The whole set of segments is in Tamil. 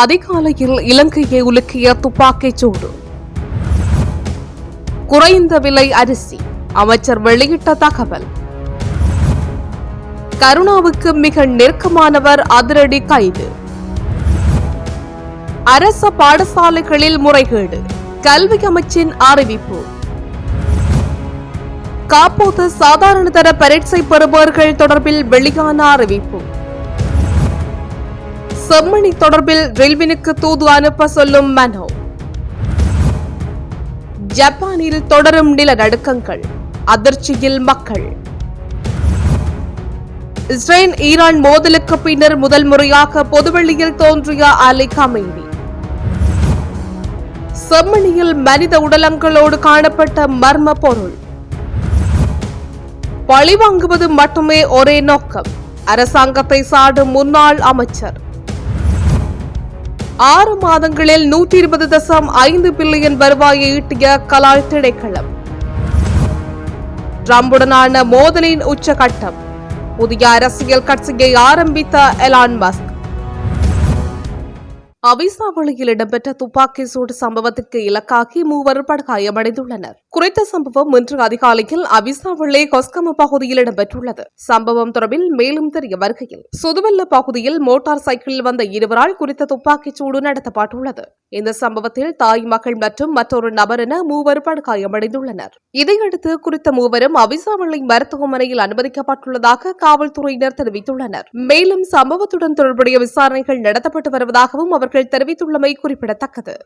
அதிகாலையில் இலங்கையை உலுக்கிய துப்பாக்கிச் சூடு. குறைந்த விலை அரிசி அமைச்சர் வெளியிட்ட தகவல். கருணாவுக்கு மிக நெருக்கமானவர் அதிரடி கைது. அரச பாடசாலைகளில் முறைகேடு கல்வி அமைச்சின் அறிவிப்பு. காப்போது சாதாரண தர பரீட்சை பெறுபவர்கள் தொடர்பில் வெளியான அறிவிப்பு. செம்மணி தொடர்பில் ரெல்வினுக்கு தூது அனுப்ப சொல்லும் மனோ. ஜப்பானில் தொடரும் நிலநடுக்கங்கள் அதிர்ச்சியில் மக்கள். இஸ்ரேல் ஈரான் மோதலுக்கு பின்னர் முதல் முறையாக பொதுவெளியில் தோன்றிய அலி கமேனி. செம்மணியில் மனித உடலங்களோடு காணப்பட்ட மர்ம பொருள். பழிவாங்குவது மட்டுமே ஒரே நோக்கம் அரசாங்கத்தை சாடும் முன்னாள் அமைச்சர். ஆறு மாதங்களில் நூற்றி இருபது தசம் ஐந்து பில்லியன் வருவாயை ஈட்டிய கலால் திணைக்களம். ட்ரம்புடனான மோதலின் உச்சகட்டம். புதிய அரசியல் கட்சியை ஆரம்பித்த எலான் மஸ்க். அவிசாவளியில் இடம்பெற்ற துப்பாக்கி சூடு சம்பவத்திற்கு இலக்காகி மூவர் படுகாயமடைந்துள்ளனர். குறித்த சம்பவம் இன்று அதிகாலையில் அவிசாவளி கொஸ்கம பகுதியில் இடம்பெற்றுள்ளது. சம்பவம் தொடர்பில் மேலும் தெரிய வருகையில் சுதுவல்ல பகுதியில் மோட்டார் சைக்கிளில் வந்த இருவரால் குறித்த துப்பாக்கிச் சூடு நடத்தப்பட்டுள்ளது. இந்த சம்பவத்தில் தாய் மகள் மற்றும் மற்றொரு நபர் என மூவர் படுகாயமடைந்துள்ளனர். இதையடுத்து குறித்த மூவரும் அவிசாவளி மருத்துவமனையில் அனுமதிக்கப்பட்டுள்ளதாக காவல்துறையினர் தெரிவித்துள்ளனர். மேலும் சம்பவத்துடன் தொடர்புடைய விசாரணைகள் நடத்தப்பட்டு வருவதாகவும் அவர்கள் தெரிவித்துள்ளமை குறிப்பிடத்தக்கது.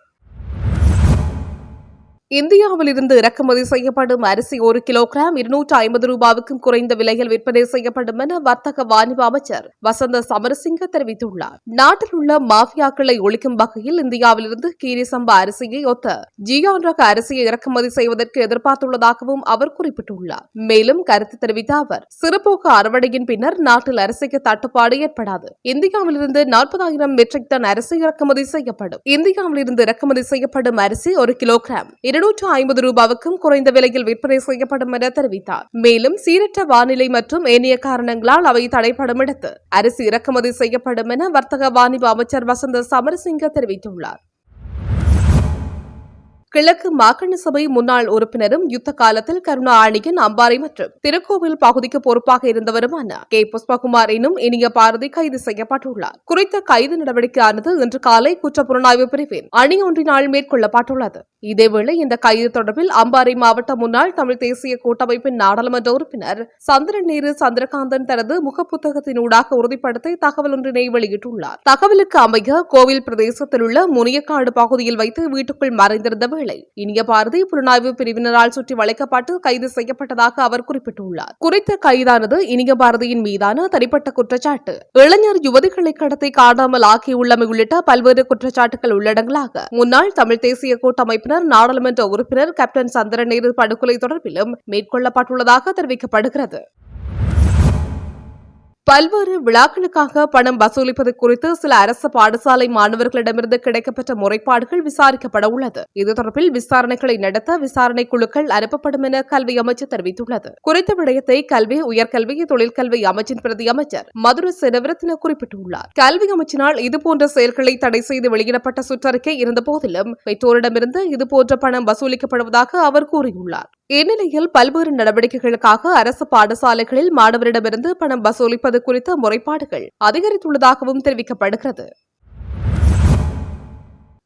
இந்தியாவில் இருந்து இறக்குமதி செய்யப்படும் அரிசி ஒரு கிலோகிராம் இருநூற்று ஐம்பது ரூபாவுக்கும் குறைந்த விலையில் விற்பனை செய்யப்படும் என வர்த்தக வாணிப அமைச்சர் வசந்த சமரசிங்க தெரிவித்துள்ளார். நாட்டில் உள்ள மாஃபியாக்களை ஒழிக்கும் வகையில் இந்தியாவிலிருந்து கீரி சம்பா அரிசியை ஒத்த ஜியான் ரக அரிசியை இறக்குமதி செய்வதற்கு எதிர்பார்த்துள்ளதாகவும் அவர் குறிப்பிட்டுள்ளார். மேலும் கருத்து தெரிவித்த அவர் சிறுபோக்கு அறுவடையின் பின்னர் நாட்டில் அரிசிக்கு தட்டுப்பாடு ஏற்படாது. இந்தியாவிலிருந்து நாற்பதாயிரம் மெட்ரிக் டன் அரிசி இறக்குமதி செய்யப்படும். இந்தியாவிலிருந்து இறக்குமதி செய்யப்படும் அரிசி ஒரு கிலோகிராம் இருநூற்று ஐம்பது ரூபாவுக்கும் குறைந்த விலையில் விற்பனை செய்யப்படும் என தெரிவித்தார். மேலும் சீரற்ற வானிலை மற்றும் ஏனைய காரணங்களால் அவை தடைப்படும் இடத்து அரிசி இறக்குமதி செய்யப்படும் என வர்த்தக வாணிப அமைச்சர் வசந்த சமரசிங்க தெரிவித்துள்ளார். கிழக்கு மாகாண சபை முன்னாள் உறுப்பினரும் யுத்த காலத்தில் கருணா ஆணையின் அம்பாறை மற்றும் திருக்கோவில் பகுதிக்கு பொறுப்பாக இருந்தவருமான கே. புஷ்பகுமார் எனும் இனிய பாரதி கைது செய்யப்பட்டுள்ளார். குறித்த கைது நடவடிக்கையானது இன்று காலை குற்றப்புலனாய்வு பிரிவின் அணி ஒன்றினால் மேற்கொள்ளப்பட்டுள்ளது. இதேவேளை இந்த கைது தொடர்பில் அம்பாறை மாவட்ட முன்னாள் தமிழ் தேசிய கூட்டமைப்பின் நாடாளுமன்ற உறுப்பினர் சந்திரன் நேரு சந்திரகாந்தன் தனது முகப்புத்தகத்தினூடாக உறுதிப்படுத்தி தகவல் ஒன்றினை வெளியிட்டுள்ளார். தகவலுக்கு அமைய கோவில் பிரதேசத்தில் உள்ள முனியக்காடு பகுதியில் வைத்து வீட்டுக்குள் மறைந்திருந்த வேளை இனிய பாரதி புலனாய்வு பிரிவினரால் சுற்றி வளைக்கப்பட்டு கைது செய்யப்பட்டதாக அவர் குறிப்பிட்டுள்ளார். குறித்த கைதானது இனிய பாரதியின் மீதான தனிப்பட்ட குற்றச்சாட்டு. இளைஞர் யுவதிகளை கடத்தி காணாமல் ஆக்கியுள்ளமை உள்ளிட்ட பல்வேறு குற்றச்சாட்டுகள் உள்ளடங்கலாக. முன்னாள் தமிழ் தேசிய கூட்டமைப்பினர் நாடாளுமன்ற உறுப்பினர் கேப்டன் சந்திரநேரு படுகொலை தொடர்பிலும் மேற்கொள்ளப்பட்டுள்ளதாக தெரிவிக்கப்படுகிறது. பல்வேறு விழாக்களுக்காக பணம் வசூலிப்பது குறித்து சில அரசு பாடசாலை மாணவர்களிடமிருந்து கிடைக்கப்பட்ட முறைப்பாடுகள் விசாரிக்கப்பட உள்ளது. இது தொடர்பில் விசாரணைகளை நடத்த விசாரணை குழுக்கள் அனுப்பப்படும் என கல்வி அமைச்சர் தெரிவித்துள்ளது. குறித்த விடயத்தை கல்வி உயர்கல்வி தொழிற்கல்வி அமைச்சின் பிரதி அமைச்சர் மதுரை செனவிரத்ன குறிப்பிட்டுள்ளார். கல்வி அமைச்சினால் இதுபோன்ற செயல்களை தடை செய்து வெளியிடப்பட்ட சுற்றறிக்கை இருந்த போதிலும் பெற்றோரிடமிருந்து இதுபோன்ற பணம் வசூலிக்கப்படுவதாக அவர் கூறியுள்ளார். இந்நிலையில் பல்வேறு நடவடிக்கைகளுக்காக அரசு பாடசாலைகளில் மாணவரிடமிருந்து பணம் வசூலிப்பது குறித்த முறைப்பாடுகள் அதிகரித்துள்ளதாகவும் தெரிவிக்கப்படுகிறது.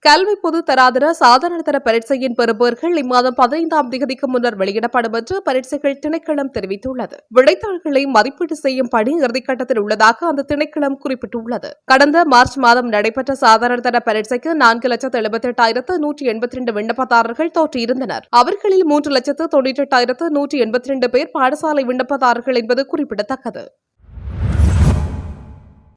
கல்வி பொது தராதர சாதாரண தர பரீட்சையின் பெறுபவர்கள் இம்மாதம் பதினைந்தாம் தேதிக்கு முன்னர் வெளியிடப்படும் என்று பரீட்சைகள் திணைக்களம் தெரிவித்துள்ளது. விடைத்தாள்களை மதிப்பீடு செய்யும் பணி இறுதிக்கட்டத்தில் உள்ளதாக அந்த திணைக்களம் குறிப்பிட்டுள்ளது. கடந்த மார்ச் மாதம் நடைபெற்ற சாதாரண தர பரீட்சைக்கு நான்கு லட்சத்து எழுபத்தி எட்டாயிரத்து நூற்றி எண்பத்தி ரெண்டு விண்ணப்பதாரர்கள் தோற்றியிருந்தனர். அவர்களில் மூன்று லட்சத்து தொன்னூற்றி எட்டாயிரத்து நூற்றி எண்பத்தி ரெண்டு பேர் பாடசாலை விண்ணப்பதாரர்கள் என்பது குறிப்பிடத்தக்கது.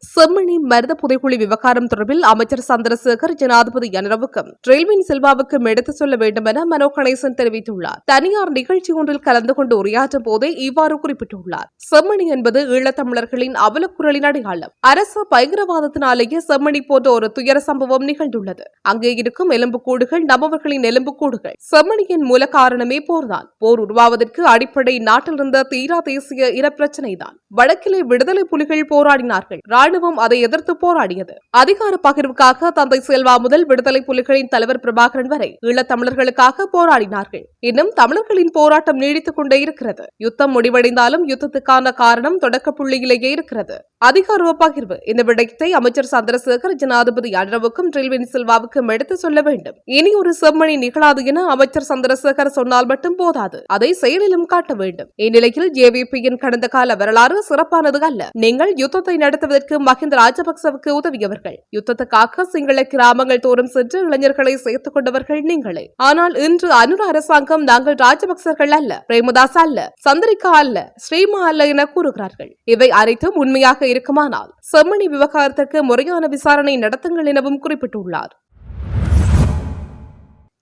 செம்மணி மருத புதைக்குழி விவகாரம் தொடர்பில் அமைச்சர் சந்திரசேகர் ஜனாதிபதி அனுரவுக்கும் ரயில்வின் செல்வாவுக்கும் எடுத்துச் சொல்ல வேண்டும் என மனோ கணேசன் தெரிவித்துள்ளார். தனியார் நிகழ்ச்சி ஒன்றில் கலந்து கொண்டு உரையாற்றும் போதே இவ்வாறு குறிப்பிட்டுள்ளார். செம்மணி என்பது ஈழத்தமிழர்களின் அவலக்குரலின் அடையாளம். அரசு பயங்கரவாதத்தினாலேயே செம்மணி போன்ற ஒரு துயர சம்பவம் நிகழ்ந்துள்ளது. அங்கே இருக்கும் எலும்புக்கூடுகள் நபவர்களின் எலும்புக்கூடுகள் செம்மணியின் மூல காரணமே போர்தான். போர் உருவாவதற்கு அடிப்படை நாட்டிலிருந்த தீரா தேசிய இனப்பிரச்சினைதான் வடக்கிலே விடுதலை புலிகள் போராடினார்கள். ராணுவம் அதை எதிர்த்து போராடியது. அதிகார பகிர்வுக்காக தந்தை செல்வா முதல் விடுதலை புலிகளின் தலைவர் பிரபாகரன் வரை ஈழத்தமிழர்களுக்காக போராடினார்கள். இன்னும் தமிழர்களின் போராட்டம் நீடித்துக் கொண்டே இருக்கிறது. யுத்தம் முடிவடைந்தாலும் யுத்தத்துக்கான காரணம் தொடக்க புள்ளியிலேயே இருக்கிறது. அதிகார பகிர்வு. இந்த விடயத்தை அமைச்சர் சந்திரசேகர் ஜனாதிபதி அன்றவுக்கும் ட்ரில்வின் செல்வாவுக்கும் எடுத்து சொல்ல வேண்டும். இனி ஒரு செம்மணி நிகழாது என அமைச்சர் சந்திரசேகர் சொன்னால் மட்டும் போதாது. அதை செயலிலும் காட்ட வேண்டும். இந்நிலையில் ஜேவிபியின் கடந்த கால வரலாறு சிறப்பானது அல்ல. நீங்கள் யுத்தத்தை நடத்துவதற்கு மஹிந்த ராஜபக்சவுக்கு உதவியவர்கள். யுத்தத்துக்காக சிங்கள கிராமங்கள் தோறும் சென்று இளைஞர்களை சேர்த்துக் கொண்டவர்கள் நீங்களே. ஆனால் இன்று அனுர அரசாங்கம் நாங்கள் ராஜபக்சர்கள் அல்ல பிரேமதாஸ் அல்ல சந்திரிகா அல்ல ஸ்ரீமா அல்ல என கூறுகிறார்கள். இவை அனைத்தும் உண்மையாக இருக்குமானால் செம்மணி விவகாரத்திற்கு முறையான விசாரணை நடத்துங்கள் எனவும் குறிப்பிட்டுள்ளார்.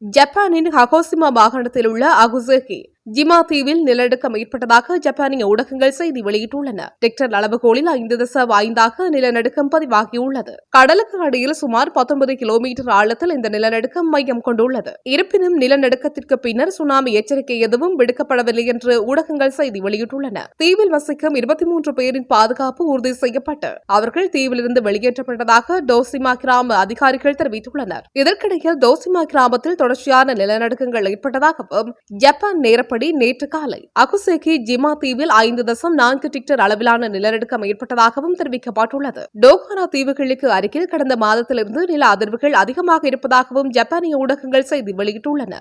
ஜப்பானின் ஹகோசிமா மாகாணத்தில் உள்ள அகுசேகி ஜிமா தீவில் நிலநடுக்கம் ஏற்பட்டதாக ஜப்பானிய ஊடகங்கள் செய்தி வெளியிட்டுள்ளன. ரிக்டர் அளவுகோலில் ஐந்து தச ஐந்தாக நிலநடுக்கம் பதிவாகியுள்ளது. கடலுக்கு அடியில் சுமார் பத்தொன்பது கிலோமீட்டர் ஆழத்தில் இந்த நிலநடுக்கம் மையம் கொண்டுள்ளது. இருப்பினும் நிலநடுக்கத்திற்கு பின்னர் சுனாமி எச்சரிக்கை எதுவும் விடுக்கப்படவில்லை என்று ஊடகங்கள் செய்தி வெளியிட்டுள்ளன. தீவில் வசிக்கும் இருபத்தி மூன்று பேரின் பாதுகாப்பு உறுதி செய்யப்பட்டு அவர்கள் தீவிலிருந்து வெளியேற்றப்பட்டதாக டோசிமா கிராம அதிகாரிகள் தெரிவித்துள்ளனர். இதற்கிடையில் டோசிமா கிராமத்தில் தொடர்ச்சியான நிலநடுக்கங்கள் ஏற்பட்டதாகவும் ஜப்பான் நேரப்படி நேற்று காலை அகுசேகி ஜிமா தீவில் ஐந்து தசம் நான்கு டிக்டர் அளவிலான நிலநடுக்கம் ஏற்பட்டதாகவும் தெரிவிக்கப்பட்டுள்ளது. டோகானா தீவுகளுக்கு அருகில் கடந்த மாதத்திலிருந்து நில அதிர்வுகள் அதிகமாக இருப்பதாகவும் ஜப்பானிய ஊடகங்கள் செய்தி வெளியிட்டுள்ளன.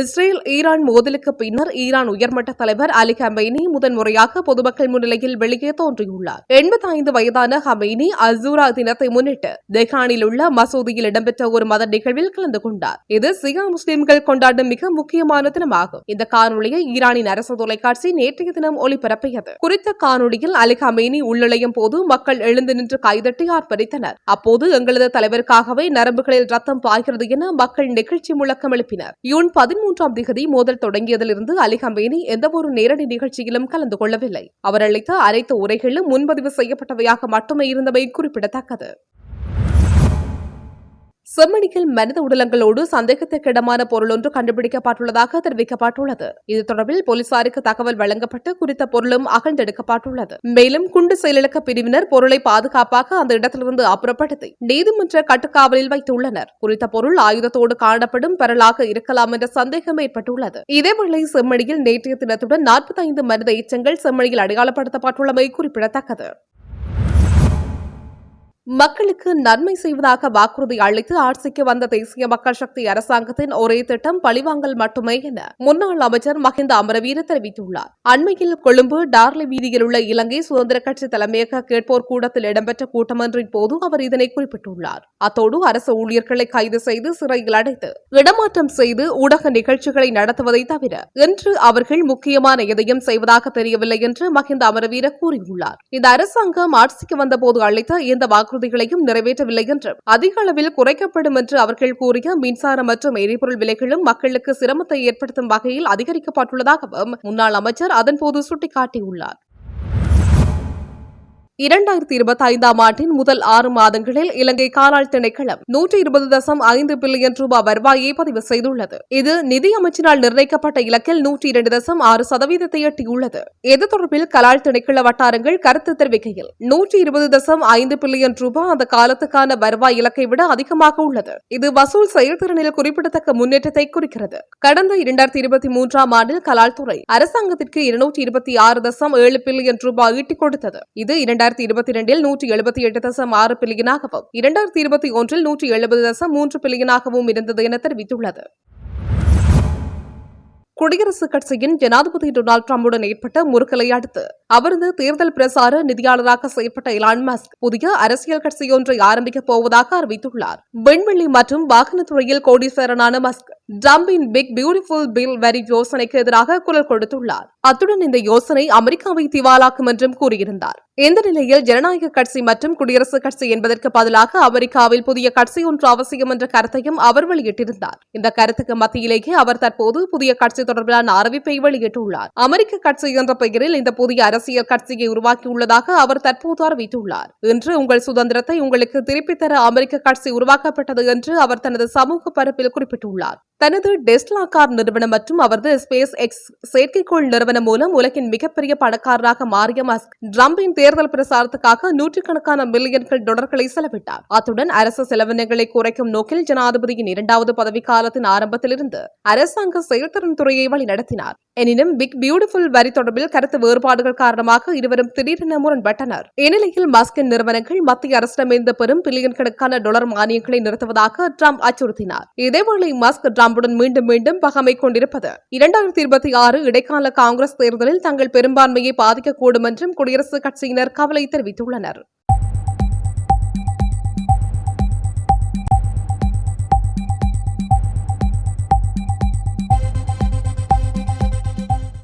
இஸ்ரேல் ஈரான் மோதலுக்கு பின்னர் ஈரான் உயர்மட்ட தலைவர் அலி ஹமேனி முதன்முறையாக பொதுமக்கள் முன்னிலையில் வெளியே தோன்றியுள்ளார். எண்பத்தி ஐந்து வயதான ஹமேனி அசூரா தினத்தை முன்னிட்டு தெஹானில் உள்ள மசூதியில் இடம்பெற்ற ஒரு மத நிகழ்வில் கலந்து கொண்டார். இது சியா முஸ்லிம்கள் கொண்டாடும் மிக முக்கியமான தினமாகும். இந்த காணொலியை ஈரானின் அரசு தொலைக்காட்சி நேற்றைய தினம் ஒளிபரப்பியது. குறித்த காணொலியில் அலி ஹமேனி உள்ளழையும் போது மக்கள் எழுந்து நின்று கைதட்டி ஆர்ப்பரித்தனர். அப்போது எங்களது தலைவருக்காகவே நரம்புகளில் ரத்தம் பாய்கிறது என மக்கள் நிகழ்ச்சி முழக்கம் எழுப்பினர். யூன் பதிமூன்று பதிமூன்றாம் திகதி மோதல் தொடங்கியதிலிருந்து அலி ஹம்பேனி எந்தவொரு நேரடி நிகழ்ச்சியிலும் கலந்து கொள்ளவில்லை. அவர் அளித்த அனைத்து உரைகளும் முன்பதிவு செய்யப்பட்டவையாக மட்டுமே இருந்தவை குறிப்பிடத்தக்கது. செம்மணியில் மனித உடலங்களோடு சந்தேகத்திற்கிடமான பொருள் ஒன்று கண்டுபிடிக்கப்பட்டுள்ளதாக தெரிவிக்கப்பட்டுள்ளது. இது தொடர்பில் போலீசாருக்கு தகவல் வழங்கப்பட்டு குறித்த பொருளும் அகழ்ந்தெடுக்கப்பட்டுள்ளது. மேலும் குண்டு செயலிழக்க பிரிவினர் பொருளை பாதுகாப்பாக அந்த இடத்திலிருந்து அப்புறப்படுத்தி நீதிமன்ற கட்டுக்காவலில் வைத்துள்ளனர். குறித்த பொருள் ஆயுதத்தோடு காணப்படும் பரலாக இருக்கலாம் என்ற சந்தேகம் ஏற்பட்டுள்ளது. இதேவேளை செம்மணியில் நேற்றைய தினத்துடன் நாற்பத்தி ஐந்து மனித எச்சங்கள் செம்மணியில் அடையாளப்படுத்தப்பட்டுள்ளமை குறிப்பிடத்தக்கது. மக்களுக்கு நன்மை செய்வதாக வாக்குறுதி அளித்து ஆட்சிக்கு வந்த தேசிய மக்கள் சக்தி அரசாங்கத்தின் ஒரே திட்டம் பழிவாங்கல் மட்டுமே என முன்னாள் அமைச்சர் மஹிந்த அமரவீர தெரிவித்துள்ளார். அண்மையில் கொழும்பு டார்லி வீதியில் உள்ள இலங்கை சுதந்திர கட்சி தலைமையக கேட்போர் கூட்டத்தில் இடம்பெற்ற கூட்டமொன்றின் போது அவர் இதனை குறிப்பிட்டுள்ளார். அத்தோடு அரசு ஊழியர்களை கைது செய்து சிறையில் அடைத்து இடமாற்றம் செய்து ஊடக நிகழ்ச்சிகளை நடத்துவதை தவிர இன்று அவர்கள் முக்கியமான எதையும் செய்வதாக தெரியவில்லை என்று மஹிந்த அமரவீர கூறியுள்ளார். இந்த அரசாங்கம் ஆட்சிக்கு வந்தபோது அளித்த இந்த வாக்கு வாக்குறுதிகளையும் நிறைவேற்றவில்லை என்றும் அதிக அளவில் குறைக்கப்படும் என்று அவர்கள் கூறிய மின்சாரம் மற்றும் எரிபொருள் விலைகளும் மக்களுக்கு சிரமத்தை ஏற்படுத்தும் வகையில் அதிகரிக்கப்பட்டுள்ளதாகவும் முன்னாள் அமைச்சர் அதன்போது சுட்டிக்காட்டியுள்ளார். இரண்டாயிரத்தி இருபத்தி ஐந்தாம் ஆண்டின் முதல் ஆறு மாதங்களில் இலங்கை காலாள் திணைக்களம் நூற்றி இருபது தசம் ஐந்து பில்லியன் ரூபாய் வருவாயை பதிவு செய்துள்ளது. இது நிதி அமைச்சினால் நிர்ணயிக்கப்பட்ட இலக்கில் நூற்றி இரண்டு தசம் ஆறு சதவீதத்தை எட்டியுள்ளது. இது தொடர்பில் கலாள் திணைக்கள வட்டாரங்கள் கருத்து தெரிவிக்கையில் நூற்றி இருபது தசம் ஐந்து பில்லியன் ரூபாய் அந்த காலத்துக்கான வருவாய் இலக்கை விட அதிகமாக உள்ளது. இது வசூல் செயல்திறனில் குறிப்பிடத்தக்க முன்னேற்றத்தை குறிக்கிறது. கடந்த இரண்டாயிரத்தி இருபத்தி மூன்றாம் ஆண்டில் கலால் துறை அரசாங்கத்திற்கு இருநூற்றி இருபத்தி ஆறு தசம் ஏழு பில்லியன் ரூபாய் ஈட்டிக் கொடுத்தது. இது இரண்டாயிரத்தி இரண்டாயிரத்தி இருபத்தி இரண்டில் நூற்றி எழுபத்தி எட்டு தசம் ஆறு பில்லியனாகவும் இரண்டாயிரத்தி இருபத்தி ஒன்றில் நூற்றி எழுபது தசம் மூன்று பில்லியனாகவும் இருந்தது என தெரிவித்துள்ளது. குடியரசுக் கட்சியின் ஜனாதிபதி டொனால்டு டிரம்புடன் ஏற்பட்ட முறுக்கலை அடுத்து அவரது தேர்தல் பிரசார நிதியாளராக செயற்பட்ட இலான் மஸ்க் புதிய அரசியல் கட்சியொன்றை ஆரம்பிக்கப் போவதாக அறிவித்துள்ளார். விண்வெளி மற்றும் வாகனத்துறையில் கோடீஸ்வரனான மஸ்க் ட்ரம்பின் பிக் பியூட்டிஃபுல் பில் வரி யோசனைக்கு எதிராக குரல் கொடுத்துள்ளார். அத்துடன் இந்த யோசனை அமெரிக்காவை திவாலாக்கும் என்றும் கூறியிருந்தார். இந்த நிலையில் ஜனநாயக கட்சி மற்றும் குடியரசுக் கட்சி என்பதற்கு பதிலாக அமெரிக்காவில் புதிய கட்சி ஒன்று அவசியம் என்ற கருத்தையும் அவர் வெளியிட்டிருந்தார். இந்த கருத்துக்கு மத்தியிலேயே அவர் தற்போது புதிய கட்சி தொடர்பிலான அறிவிப்பை வெளியிட்டுள்ளார். அமெரிக்க கட்சி என்ற பெயரில் இந்த புதிய அரசியல் கட்சியை உருவாக்கியுள்ளதாக அவர் தற்போது அறிவித்துள்ளார். இன்று உங்கள் சுதந்திரத்தை உங்களுக்கு திருப்பித் தர அமெரிக்க கட்சி உருவாக்கப்பட்டது என்று அவர் தனது சமூக பரப்பில் குறிப்பிட்டுள்ளார். தனது டெஸ்லா கார் நிறுவனம் மற்றும் அவரது ஸ்பேஸ் எக்ஸ் செயற்கைக்கோள் நிறுவனம் மூலம் உலகின் மிகப்பெரிய பணக்காரராக மாறிய மஸ்க் ட்ரம்பின் தேர்தல் பிரசாரத்துக்காக நூற்றுக்கணக்கான மில்லியன்கள் டாலர்களை செலவிட்டார். அத்துடன் அரசு செலவினங்களை குறைக்கும் நோக்கில் ஜனாதிபதியின் இரண்டாவது பதவிக்காலத்தின் ஆரம்பத்திலிருந்து அரசாங்க செயல்திறன் துறையை வழிநடத்தினார். எனினும் பிக் பியூட்டிஃபுல் வரி தொடர்பில் கருத்து வேறுபாடுகள் காரணமாக இருவரும் திடீரென முரண்பட்டனர். இந்நிலையில் மஸ்கின் நிறுவனங்கள் மத்திய அரசிடமிருந்து பெரும் பில்லியன் கணக்கான டாலர் மானியங்களை நிறுத்துவதாக ட்ரம்ப் அச்சுறுத்தினார். இதேவேளை மஸ்க் ட்ரம்புடன் மீண்டும் மீண்டும் பகமை கொண்டிருப்பது. இரண்டாயிரத்தி இருபத்தி ஆறு இடைக்கால காங்கிரஸ் தேர்தலில் தங்கள் பெரும்பான்மையை பாதிக்கக்கூடும் என்றும் குடியரசுக் கட்சியினர் கவலை தெரிவித்துள்ளனர்.